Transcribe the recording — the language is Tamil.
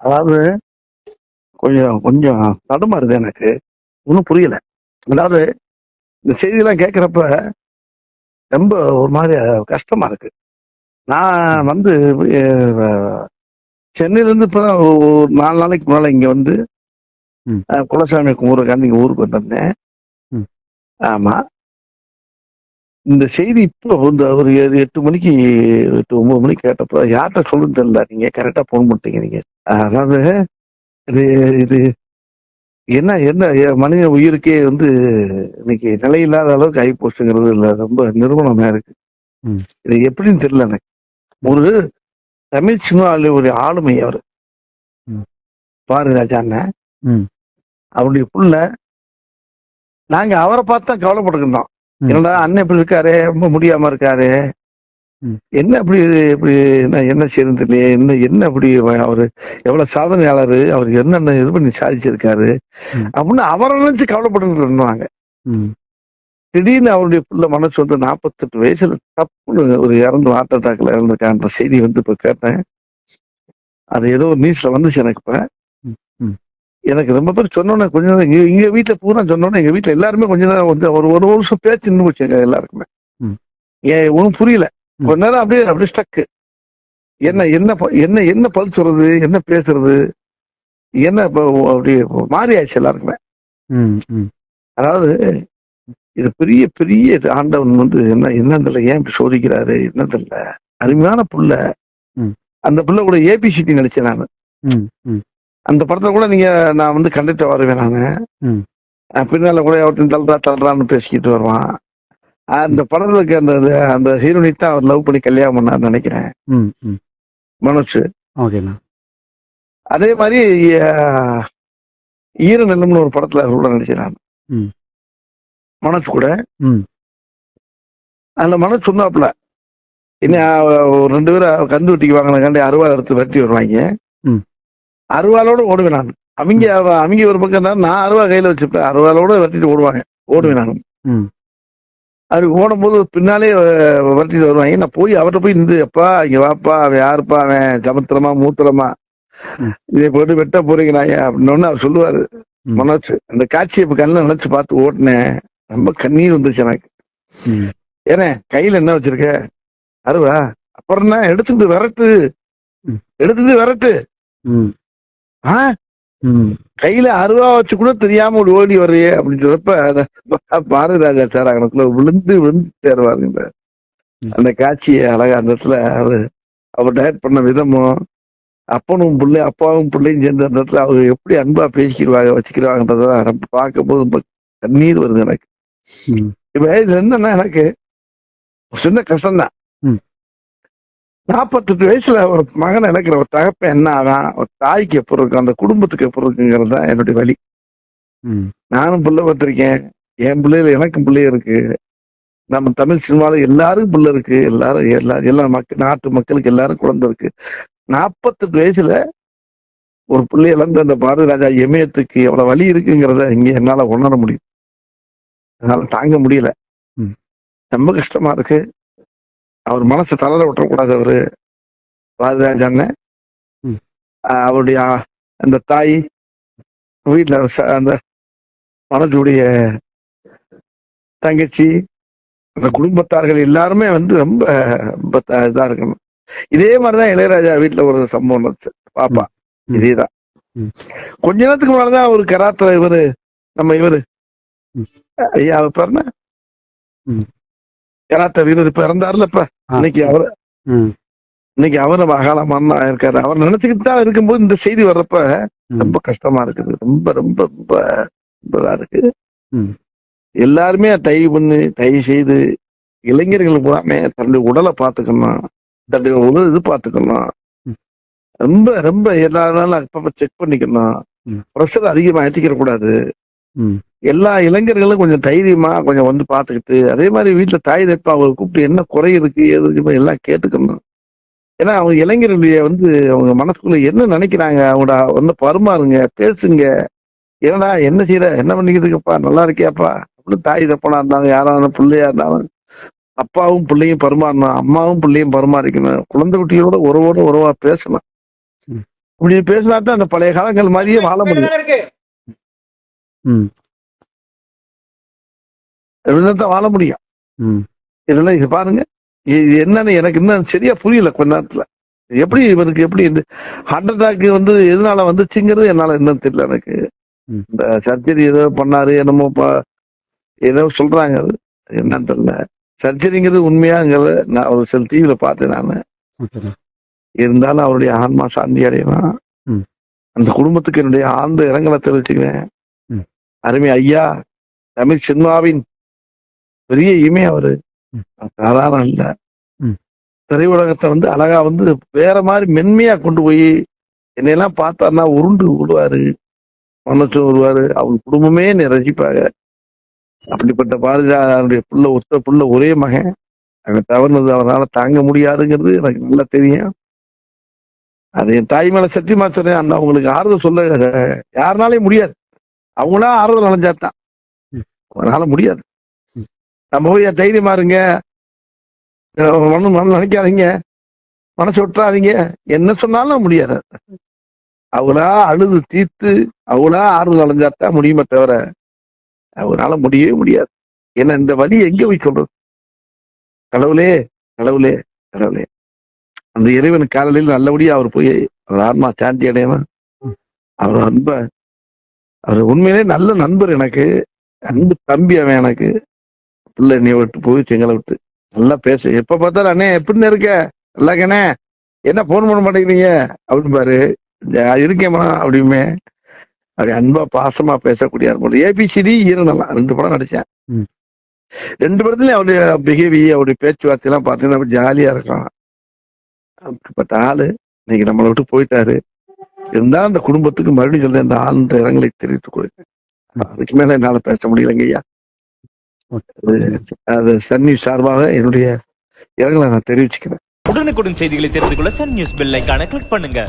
அதாவது கொஞ்சம் கொஞ்சம் தடுமாறுது எனக்கு. ஒன்றும் புரியல. அதாவது இந்த செய்தியெல்லாம் கேட்குறப்ப ரொம்ப ஒரு மாதிரி கஷ்டமா இருக்கு. நான் வந்து சென்னையிலேருந்து இப்போ ஒரு நாலு நாளைக்கு முன்னால இங்க வந்து குலசாமி கும்பிட்றதுக்காண்டி இங்க ஊருக்கு வந்திருந்தேன். ம். இந்த செய்தி இப்போ வந்து ஏழு எட்டு மணிக்கு எட்டு ஒன்பது மணிக்கு கேட்டப்ப யார்கிட்ட சொல்லுன்னு தெரியல நீங்க கரெக்டா போன் பண்ணிட்டீங்க நீங்க அதாவது இது இது என்ன என்ன மனித உயிருக்கே வந்து இன்னைக்கு நிலையில்லாத அளவுக்கு ஆகி போச்சுங்கிறது இல்ல ரொம்ப நிறுவனமா இருக்கு. இது எப்படின்னு தெரியல எனக்கு ஒரு தமிழ் சினிமாவில் ஒரு ஆளுமை அவர். பாரு ராஜா அண்ணன் ம். அவருடைய புள்ள நாங்க அவரை பார்த்து தான் கவலைப்பட்டுருந்தோம் ம். என்னடா அண்ணன் இப்படி இருக்காரு ரொம்ப முடியாம இருக்காரு. என்ன அப்படி இப்படி என்ன என்ன செய்யறது இல்லையே என்ன என்ன அப்படி அவரு எவ்வளவு சாதனையாளரு அவர் என்னென்ன இது பண்ணி சாதிச்சிருக்காரு. அப்படின்னு அவரை நினைச்சு கவலைப்பட்டு இருந்தாங்க. திடீர்னு அவருடைய புள்ள மனசு வந்து நாற்பத்தெட்டு வயசுல தப்புன்னு ஒரு இறந்து ஹார்ட் அட்டாக்ல இறந்துருக்கான்ற செய்தி வந்து இப்ப கேட்டேன் அது ஏதோ ஒரு நியூஸ்ல வந்துச்சு எனக்கு இப்ப. எனக்கு ரொம்ப பேர் சொன்னோன்னே கொஞ்ச நேரம் இங்க இங்க வீட்டுல பூரா சொன்னோன்னே எங்க வீட்டுல எல்லாருமே கொஞ்ச நேரம் வந்து ஒரு ஒரு வருஷம் பேச்சு நின்று போச்சு எங்க எல்லாருக்குமே. ஏன் ஒன்றும் புரியல. கொஞ்ச நேரம் அப்படியே அப்படியே ஸ்டக்கு என்ன என்ன என்ன என்ன சொல்றது என்ன பேசுறது என்ன அப்படி மாறி ஆயிடுச்சு எல்லாருக்குமே. அதாவது இது பெரிய பெரிய ஆண்டவன் வந்து என்ன என்னதில்ல ஏன் இப்படி சோதிக்கிறாரு என்னதில்ல அருமையான புள்ள. அந்த புள்ள கூட ஏபிசிடி நடிச்சேன் நான். அந்த படத்துல கூட நீங்க நான் வந்து கண்டுட்டு வருவேன் நானு. பின்னால கூட அவர்கிட்ட தள்ளுறா தள்ளுறான்னு பேசிக்கிட்டு வருவான். அந்த படத்துக்கு அந்த அந்த ஹீரோனி தான் அவர் லவ் பண்ணி கல்யாணம் பண்ணார்னு நினைக்கிறேன். ம். ம். மனோஜ். அதே மாதிரி ஈர நிலம்னு ஒரு படத்துல கூட நடிச்சேன். மனோஜ் கூட. ம். அந்த மனோஜ் சொன்னாப்புல என்ன ஒரு ரெண்டு பேரும் கந்து வெட்டிக்கு வாங்கினக்காண்டி அருவாள் எடுத்து வெட்டி வருவாங்க ம். அருவாளோட ஓடுவேன் நான் அவங்க அவங்க ஒரு பக்கம் தான் நான் அருவா கையில வச்சுப்பேன் அருவாளோட வெட்டிட்டு ஓடுவாங்க ஓடுவேன் நான். அது ஓடும்போது பின்னாலே விரட்டிட்டு வருவாங்க நான் போய் அவர்கிட்ட போய் நின்று அப்பா இங்க வாப்பா அவன் யாருப்பா அவன் சமுத்திரமா மூத்திரமா. இதை போட்டு வெட்ட போறீங்க நாய அப்படின்னு அவர் சொல்லுவாரு. மனோஜ் அந்த காட்சியை இப்ப கண்ணில் நினைச்சு பார்த்து ஓட்டினேன் ரொம்ப கண்ணீர் வந்துச்சு எனக்கு ம். ஏனே கையில என்ன வச்சிருக்க அருவா அப்புறம் என்ன எடுத்துட்டு விரட்டு. எடுத்துட்டு விரட்டு. ஆ. கையில அருவா வச்சு கூட தெரியாம ஒரு ஓடி வர்றியே அப்படின்னு சொல்றப்ப அத பாரதிராஜா சார் அவனுக்குள்ள விழுந்து விழுந்து சேருவாருங்க. அந்த காட்சியை அழகா அந்த இடத்துல அவரு அவர் டயட் பண்ண விதமும் அப்பனும் பிள்ளை அப்பாவும் பிள்ளையும் சேர்ந்து அந்த இடத்துல அவங்க எப்படி அன்பா பேசிக்கிடுவாங்க வச்சுக்கிறாங்கன்றத ரொம்ப பார்க்கும்போது ரொம்ப கண்ணீர் வருது எனக்கு. இப்ப இதுல என்னன்னா எனக்கு சின்ன கஷ்டம்தான். நாற்பத்தெட்டு வயசுல ஒரு மகன் இழக்கிற ஒரு தகப்பன் என்ன ஒரு தாய்க்கு எப்படி இருக்கும் அந்த குடும்பத்துக்கு எப்படி இருக்குங்கிறது தான் என்னுடைய வழி. நானும் பிள்ளை பார்த்திருக்கேன். என் பிள்ளைல எனக்கும் பிள்ளை இருக்கு. நம்ம தமிழ் சினிமால எல்லாருக்கும் பிள்ளை இருக்கு. எல்லாரும் எல்லா எல்லா மக்கள் நாட்டு மக்களுக்கு எல்லாரும் குழந்தை இருக்கு. நாற்பத்தெட்டு வயசுல ஒரு பிள்ளை இழந்த அந்த பாரதி ராஜா இமயத்துக்கு எவ்வளவு வலி இருக்குங்கிறத இங்க என்னால உணர முடியும். அதனால தாங்க முடியல. ரொம்ப கஷ்டமா இருக்கு. அவர் மனசை தளர விட்டுறக்கூடாது அவரு பாரதி ராஜா அண்ணன் அவருடைய அந்த தாய் வீட்டுல அந்த மனதுடைய தங்கச்சி அந்த குடும்பத்தார்கள் எல்லாருமே வந்து ரொம்ப இதா இருக்கணும் இதே மாதிரிதான் இளையராஜா வீட்டுல ஒரு சம்பவம் நடந்துச்சு பாப்பா. இதேதான். கொஞ்ச நேரத்துக்கு முன்னாடிதான் ஒரு கராத்துல இவரு நம்ம இவரு. ஐயா அவர் பேர் என்ன ம். கராத்த வீரர் இப்ப இறந்தாருல இப்ப. இன்னைக்கு அவரு. இன்னைக்கு அவரு அகால மரணம் இருக்காரு அவர் நினைச்சுக்கிட்டு தான் இருக்கும்போது இந்த செய்தி வர்றப்ப. ரொம்ப கஷ்டமா இருக்குது ரொம்ப ரொம்ப ரொம்ப இதா இருக்கு. எல்லாருமே தயவு பண்ணி தயவு செய்து இளைஞர்கள் பூராமே தன்னுடைய உடலை பார்த்துக்கணும் தன்னுடைய உடல் இது பார்த்துக்கணும் ம். ரொம்ப ரொம்ப எல்லா நாளும் அப்பப்ப செக் பண்ணிக்கணும். ப்ரெஷர் அதிகமா ஏற்றிக்கிற கூடாது. எல்லா இளைஞர்களும் கொஞ்சம் தைரியமா கொஞ்சம் வந்து பார்த்துக்கிட்டு அதே மாதிரி வீட்டுல தாய் தப்பா அவங்க கூப்பிட்டு என்ன குறை இருக்கு ஏது இருக்கு எல்லாம் கேட்டுக்கணும். ஏன்னா அவங்க இளைஞர்களுடைய வந்து அவங்க மனசுக்குள்ள என்ன நினைக்கிறாங்க அவங்களோட வந்து பருமாறுங்க பேசுங்க. என்னடா என்ன செய்யற என்ன பண்ணிக்கிட்டு இருக்கப்பா நல்லா இருக்கியாப்பா? அப்படின்னு தாய் தப்பனா இருந்தாலும் யாரா இருந்தாலும் பிள்ளையா இருந்தாலும் அப்பாவும் பிள்ளையும் பரிமாறணும் அம்மாவும் பிள்ளையும் பரிமாறிக்கணும். குழந்தை குட்டிகளோட உறவோட உறவா பேசணும். இப்படி பேசினா தான் அந்த பழைய காலங்கள் மாதிரியே வாழ முடியும். தான் வாழ முடியும். இல்லைன்னா இது பாருங்க. இது என்னன்னு எனக்கு இன்னும் சரியா புரியல கொஞ்ச நேரத்துல. எப்படி இவருக்கு எப்படி இந்த ஹார்ட் அட்டாக் வந்து எதனால வந்துச்சுங்கிறது என்னால என்னன்னு தெரியல எனக்கு. இந்த சர்ஜரி ஏதோ பண்ணாரு என்னமோ ஏதோ சொல்றாங்க அது. என்னன்னு தெரியல. சர்ஜரிங்கிறது உண்மையாங்கிறத நான் ஒரு சில டிவியில பார்த்தேன் நான். இருந்தாலும் அவருடைய ஆன்மா சாந்தி அடையலாம். அந்த குடும்பத்துக்கு என்னுடைய ஆழ்ந்த இரங்கலை தெரிவிச்சுக்கிறேன். அருமை ஐயா தமிழ் சினிமாவின் பெரிய இமை அவரு. ம். சாதாரண இல்ல. திரையுலகத்தை வந்து அழகா வந்து வேற மாதிரி மென்மையா கொண்டு போய் என்னையெல்லாம் பார்த்தாருன்னா உருண்டு விடுவாரு மனசு வருவாரு அவங்க குடும்பமே என்னை ரசிப்பாங்க. அப்படிப்பட்ட பாரதியாருடைய புள்ள ஒத்த புள்ள ஒரே மகன். அவன் தவறுனது அவரால தாங்க முடியாதுங்கிறது எனக்கு நல்லா தெரியும். அது என் தாய் மேல சத்தியமா சொல்றேன் அந்த அவங்களுக்கு ஆறுதல் சொல்ல அஹ், யாருனாலையும் முடியாது. அவங்களா ஆறுதல் அடைஞ்சாதான். ம். அவனால முடியாது. நம்ம போய் தைரியமா இருங்க. அஹ், மனு மனு நினைக்காதீங்க. மனசு விட்டுறாதீங்க என்ன சொன்னாலும் முடியாது. அவங்களா அழுது தீர்த்து அவங்களா ஆறுதல் அடைஞ்சாதான் முடியுமே தவிர அவங்களால முடியவே முடியாது. ஏன்னா இந்த வழி எங்க போய் சொல்றது? கடவுளே கடவுளே கடவுளே. அந்த இறைவன் காலையில் நல்லபடியா அவர் போய் அவர் ஆன்மா சாந்தி அடையணும். அவர் அன்ப அவர் உண்மையிலே நல்ல நண்பர் எனக்கு. அன்பு தம்பி அவன் எனக்கு. பிள்ளை என்னைய விட்டு போய் எங்களை விட்டு. நல்லா பேசு. எப்ப பார்த்தாலும் அண்ணே எப்படின்னு இருக்க? நல்லாக்கண்ணே என்ன போன் பண்ண மாட்டேங்கிறீங்க? அப்படிம்பாரு "நான் இருக்கேம்மா அப்படிமே அப்படி அன்பா பாசமா பேசக்கூடிய ஏபிசிடி ஈரனெல்லாம் ரெண்டு படம் நடிச்சேன். ரெண்டு படத்துலயும் அவருடைய பிஹேவி அவருடைய பேச்சுவார்த்தை எல்லாம் பார்த்தீங்கன்னா ஜாலியா இருக்கும் அப்படிப்பட்ட ஆளு. இன்னைக்கு நம்மளை விட்டு போயிட்டாரு. இருந்தா அந்த குடும்பத்துக்கு மறுபடியும் சொல்ல அந்த ஆழ்ந்த இரங்கலை தெரிவித்துக் கொடுங்க அதுக்கு மேல என்னால பேச முடியலங்க ஐயா. அது- சன் சன்னி சார்பாக என்னுடைய இரங்கலை நான் தெரிவிச்சுக்கிறேன். உடனுக்குடன் செய்திகளை தெரிந்து கொள்ள சன் நியூஸ் பெல் ஐக்கான கிளிக் பண்ணுங்க.